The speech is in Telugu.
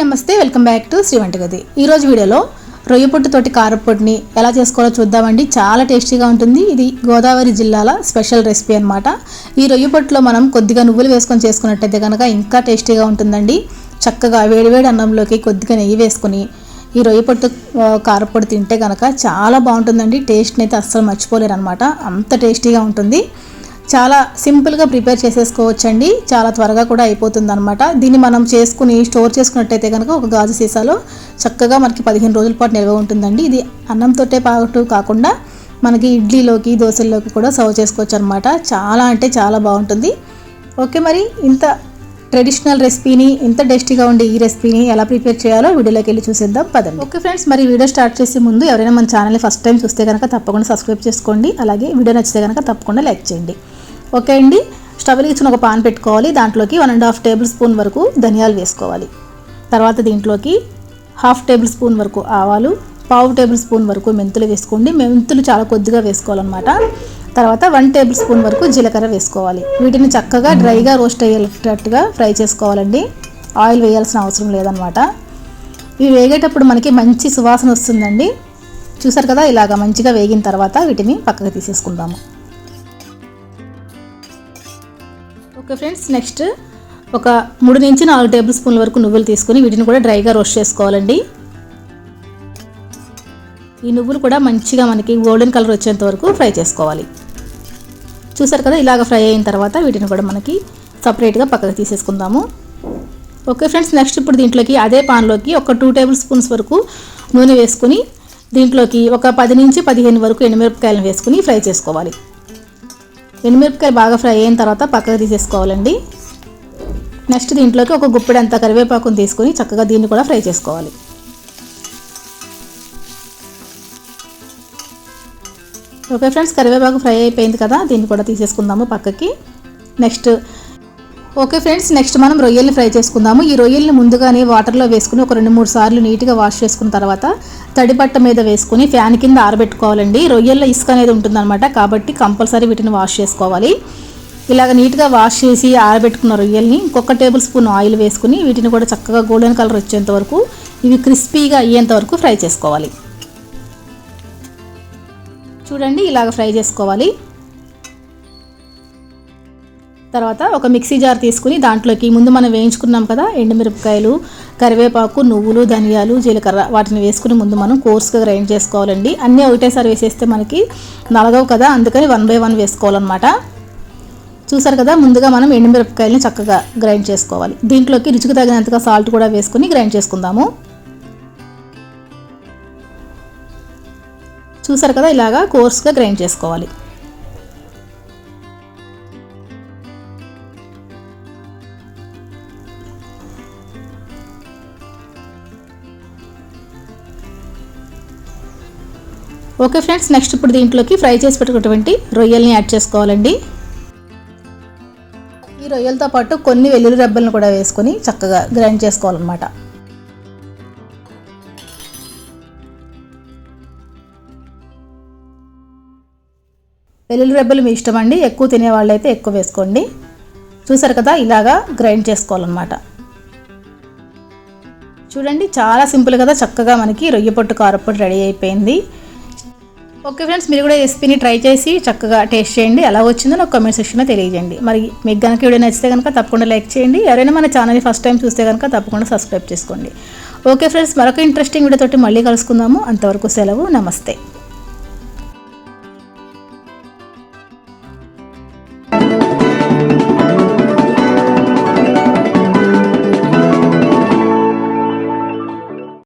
నమస్తే వెల్కమ్ బ్యాక్ టు శ్రీ వంటగది. ఈరోజు వీడియోలో రొయ్య పొట్టుతోటి కారపొట్టుని ఎలా చేసుకోవాలో చూద్దామండి. చాలా టేస్టీగా ఉంటుంది. ఇది గోదావరి జిల్లాల స్పెషల్ రెసిపీ అనమాట ఈ రొయ్య పొట్టులో మనం కొద్దిగా నువ్వులు వేసుకొని చేసుకున్నట్టయితే కనుక ఇంకా టేస్టీగా ఉంటుందండి. చక్కగా వేడివేడి అన్నంలోకి కొద్దిగా నెయ్యి వేసుకొని ఈ రొయ్య పొట్టు కారపొట్టు కారపొడి తింటే కనుక చాలా బాగుంటుందండి. టేస్ట్ని అయితే అస్సలు మర్చిపోలేరు అనమాట అంత టేస్టీగా ఉంటుంది. చాలా సింపుల్గా ప్రిపేర్ చేసేసుకోవచ్చండి. చాలా త్వరగా కూడా అయిపోతుంది అనమాట దీన్ని మనం చేసుకుని స్టోర్ చేసుకున్నట్టయితే కనుక ఒక గాజు సీసాలో చక్కగా మనకి పదిహేను రోజుల పాటు నిల్వ ఉంటుందండి. ఇది అన్నంతోటే పాటు కాకుండా మనకి ఇడ్లీలోకి దోశల్లోకి కూడా సర్వ్ చేసుకోవచ్చు అనమాట చాలా అంటే చాలా బాగుంటుంది. ఓకే మరి ఇంత ట్రెడిషనల్ రెసిపీని ఇంత టేస్టీగా ఉండే ఈ రెసిపీని ఎలా ప్రిపేర్ చేయాలో వీడియోలోకి వెళ్ళి చూసేద్దాం. పదండి. ఓకే ఫ్రెండ్స్ మరి వీడియో స్టార్ట్ చేసే ముందు ఎవరైనా మన ఛానల్ని ఫస్ట్ టైం చూస్తే కనుక తప్పకుండా సబ్స్క్రైబ్ చేసుకోండి. అలాగే వీడియో నచ్చితే కనుక తప్పకుండా లైక్ చేయండి. ఓకే అండి. స్టవ్ ఇచ్చిన ఒక పాన్ పెట్టుకోవాలి. దాంట్లోకి one and half tablespoon వరకు ధనియాలు వేసుకోవాలి. తర్వాత దీంట్లోకి హాఫ్ టేబుల్ స్పూన్ వరకు ఆవాలు పావు టేబుల్ స్పూన్ వరకు మెంతులు వేసుకోండి. మెంతులు చాలా కొద్దిగా వేసుకోవాలన్నమాట. తర్వాత వన్ టేబుల్ స్పూన్ వరకు జీలకర్ర వేసుకోవాలి. వీటిని చక్కగా డ్రైగా రోస్ట్ అయ్యేటట్టుగా ఫ్రై చేసుకోవాలండి. ఆయిల్ వేయాల్సిన అవసరం లేదనమాట ఇవి వేగేటప్పుడు మనకి మంచి సువాసన వస్తుందండి. చూసారు కదా ఇలాగ మంచిగా వేగిన తర్వాత వీటిని పక్కకు తీసేసుకుందాము. ఓకే ఫ్రెండ్స్ నెక్స్ట్ ఒక మూడు నుంచి నాలుగు టేబుల్ స్పూన్ల వరకు నువ్వులు తీసుకొని వీటిని కూడా డ్రైగా రోస్ట్ చేసుకోవాలండి. ఈ నువ్వులు కూడా మంచిగా మనకి గోల్డెన్ కలర్ వచ్చేంత వరకు ఫ్రై చేసుకోవాలి. చూసారు కదా ఇలాగ ఫ్రై అయిన తర్వాత వీటిని కూడా మనకి సపరేట్గా పక్కకు తీసేసుకుందాము. ఓకే ఫ్రెండ్స్ నెక్స్ట్ ఇప్పుడు దీంట్లోకి అదే పాన్లోకి ఒక టూ టేబుల్ స్పూన్స్ వరకు నూనె వేసుకుని దీంట్లోకి ఒక పది నుంచి పదిహేను వరకు ఎండుమిరపకాయలను వేసుకుని ఫ్రై చేసుకోవాలి. ఎండుమిరపకాయ బాగా ఫ్రై అయిన తర్వాత పక్కకు తీసేసుకోవాలండి. నెక్స్ట్ దీంట్లోకి ఒక గుప్పెడంత కరివేపాకును తీసుకొని చక్కగా దీన్ని కూడా ఫ్రై చేసుకోవాలి. ఓకే ఫ్రెండ్స్ కరివేపాకు ఫ్రై అయిపోయింది కదా దీన్ని కూడా తీసేసుకుందాము పక్కకి. నెక్స్ట్ ఓకే ఫ్రెండ్స్ నెక్స్ట్ మనం రొయ్యల్ని ఫ్రై చేసుకుందాము. ఈ రొయ్యల్ని ముందుగానే వాటర్లో వేసుకుని ఒక రెండు మూడు సార్లు నీట్గా వాష్ చేసుకున్న తర్వాత తడి బట్ట మీద వేసుకుని ఫ్యాన్ కింద ఆరబెట్టుకోవాలండి. రొయ్యల్లో ఇసుక అనేది ఉంటుందన్నమాట కాబట్టి కంపల్సరీ వీటిని వాష్ చేసుకోవాలి. ఇలాగ నీట్గా వాష్ చేసి ఆరబెట్టుకున్న రొయ్యల్ని ఇంకొక టేబుల్ స్పూన్ ఆయిల్ వేసుకుని వీటిని కూడా చక్కగా గోల్డెన్ కలర్ వచ్చేంత వరకు ఇవి క్రిస్పీగా అయ్యేంత వరకు ఫ్రై చేసుకోవాలి. చూడండి ఇలాగ ఫ్రై చేసుకోవాలి. తర్వాత ఒక మిక్సీ జార్ తీసుకుని దాంట్లోకి ముందు మనం వేయించుకున్నాం కదా ఎండుమిరపకాయలు కరివేపాకు నువ్వులు ధనియాలు జీలకర్ర వాటిని వేసుకుని ముందు మనం కోర్స్గా గ్రైండ్ చేసుకోవాలండి. అన్నీ ఒకటేసారి వేసేస్తే మనకి నలగవు కదా అందుకని వన్ బై వన్ వేసుకోవాలన్నమాట. చూసారు కదా ముందుగా మనం ఎండుమిరపకాయలని చక్కగా గ్రైండ్ చేసుకోవాలి. దీంట్లోకి రుచికి తగినంతగా సాల్ట్ కూడా వేసుకుని గ్రైండ్ చేసుకుందాము. చూసారు కదా ఇలాగా కోర్స్గా గ్రైండ్ చేసుకోవాలి. ఓకే ఫ్రెండ్స్ నెక్స్ట్ ఇప్పుడు దీంట్లోకి ఫ్రై చేసి పెట్టుకున్నటువంటి రొయ్యల్ని యాడ్ చేసుకోవాలండి. ఈ రొయ్యలతో పాటు కొన్ని వెల్లుల్లి రెబ్బలను కూడా వేసుకొని చక్కగా గ్రైండ్ చేసుకోవాలన్నమాట. వెల్లుల్లి రెబ్బలు మీ ఇష్టం అండి ఎక్కువ తినే వాళ్ళైతే ఎక్కువ వేసుకోండి. చూసారు కదా ఇలాగా గ్రైండ్ చేసుకోవాలన్నమాట. చూడండి చాలా సింపుల్ కదా చక్కగా మనకి రొయ్య పొట్టు కారపొట్టు రెడీ అయిపోయింది. ఓకే ఫ్రెండ్స్ మీరు కూడా రెసిపీని ట్రై చేసి చక్కగా టేస్ట్ చేయండి. ఎలా వచ్చిందో నాకు కామెంట్ సెక్షన్లో తెలియజేయండి. మరి మీకు కనుక వీడియో నచ్చితే కనుక తప్పకుండా లైక్ చేయండి. ఎవరైనా మన ఛానల్ని ఫస్ట్ టైం చూస్తే కనుక తప్పకుండా సబ్స్క్రైబ్ చేసుకోండి. ఓకే ఫ్రెండ్స్ మరొక ఇంట్రెస్టింగ్ వీడియోతోటి మళ్ళీ కలుసుకుందాము. అంతవరకు సెలవు నమస్తే.